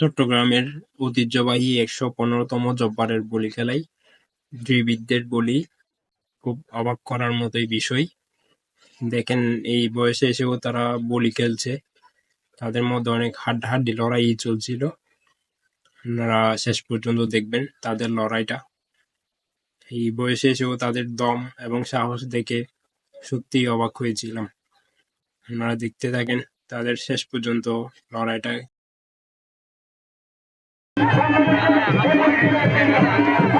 চট্টগ্রামের ঐতিহ্যবাহী একশো পনেরোতম জব্বারের বলি খেলায় দুর্বৃত্তদের বলি খুব অবাক করার মতোই বিষয়। দেখেন, এই বয়সে এসেও তারা বলি খেলছে। তাদের মধ্যে অনেক হাড্ডাহাড্ডি লড়াই চলছিল। আপনারা শেষ পর্যন্ত দেখবেন তাদের লড়াইটা। এই বয়সে এসেও তাদের দম এবং সাহস দেখে সত্যিই অবাক হয়েছিলাম। আপনারা দেখতে থাকেন তাদের শেষ পর্যন্ত লড়াইটা I'm gonna go to the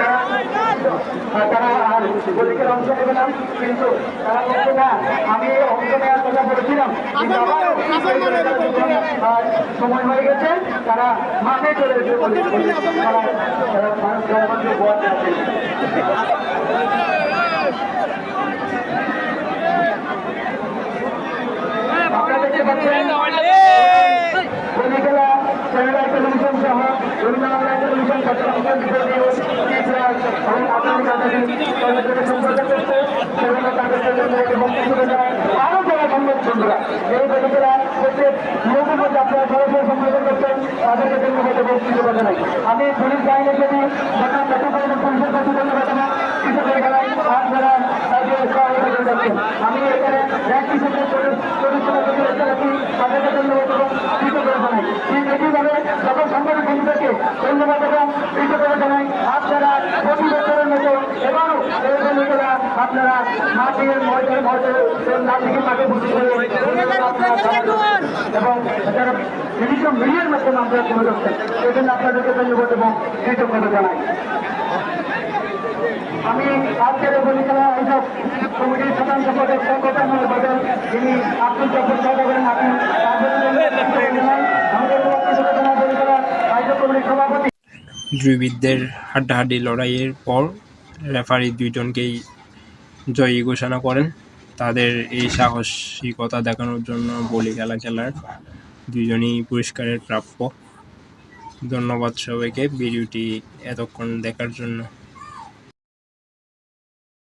তার তারা তারা তারা আর পরীক্ষার অংশ নেবে না কিন্তু তারা বলছে না আমি অংশ নেওয়ার কথা বলেছিলাম। সময় হয়ে গেছে তারা মাঠে চলে এসে বলে তারা তারা মানুষ জনগণকে বোয়াতে আছে আপনারা দেখতে পাচ্ছেন বলিখেলা চ্যানেল টেলিভিশন সহ বিভিন্ন অনলাইন টেলিভিশন চট্টগ্রাম নিউজ টিভিআর এবং আপনাদের কাছে তাদের সম্পর্ক করতে সেগুলো তাদের জন্য এবং কিছুটা যারা সম্ভব বন্ধুরা এই বলিখেলা প্রত্যেক মধ্যে আপনারা সরাসরি সম্পাদন করছেন তাদেরকে ধন্যবাদ এবং কৃতজ্ঞতা জানাই আমি পুলিশ বাহিনীর জন্য ঢাকা মেট্রোপলিটন পুলিশের কাছে ধন্যবাদ জানাই কৃষকের খেলায় আপনারা তাদের সহায়তা করে যাচ্ছেন আমি এখানে এক কৃষকের ধন্যবাদ এবং কৃতজ্ঞতা জানাই ঠিক একইভাবে সকল সংগঠন বন্ধুদেরকে ধন্যবাদ এবং কৃতজ্ঞতা জানাই আপনারা প্রতি বছরের মতো এবারও এই বন্ধুরা আপনারা মাটির ময়দান ময়দান নাটিকে মাঠে বুঝতে এবং যারা বিভিন্ন মিডিয়ার মাধ্যমে আপনারা তুলে ধরছেন এই জন্য আপনাদেরকে ধন্যবাদ এবং কৃতজ্ঞতা জানাই। আমি আজকের এইসব কমিটির সাধারণ সম্পাদক আব্দুল জব্বর সাহেব আপনি আমাদের সভাপতি। দুর্বৃত্তদের হাড্ডাহাড্ডি লড়াইয়ের পর রেফারি দুইজনকেই জয়ী ঘোষণা করেন। তাদের এই সাহসিকতা দেখানোর জন্য বলি খেলা খেলার দুজনই পুরস্কারের প্রাপ্য। ধন্যবাদ সবাইকে ভিডিওটি এতক্ষণ দেখার জন্য।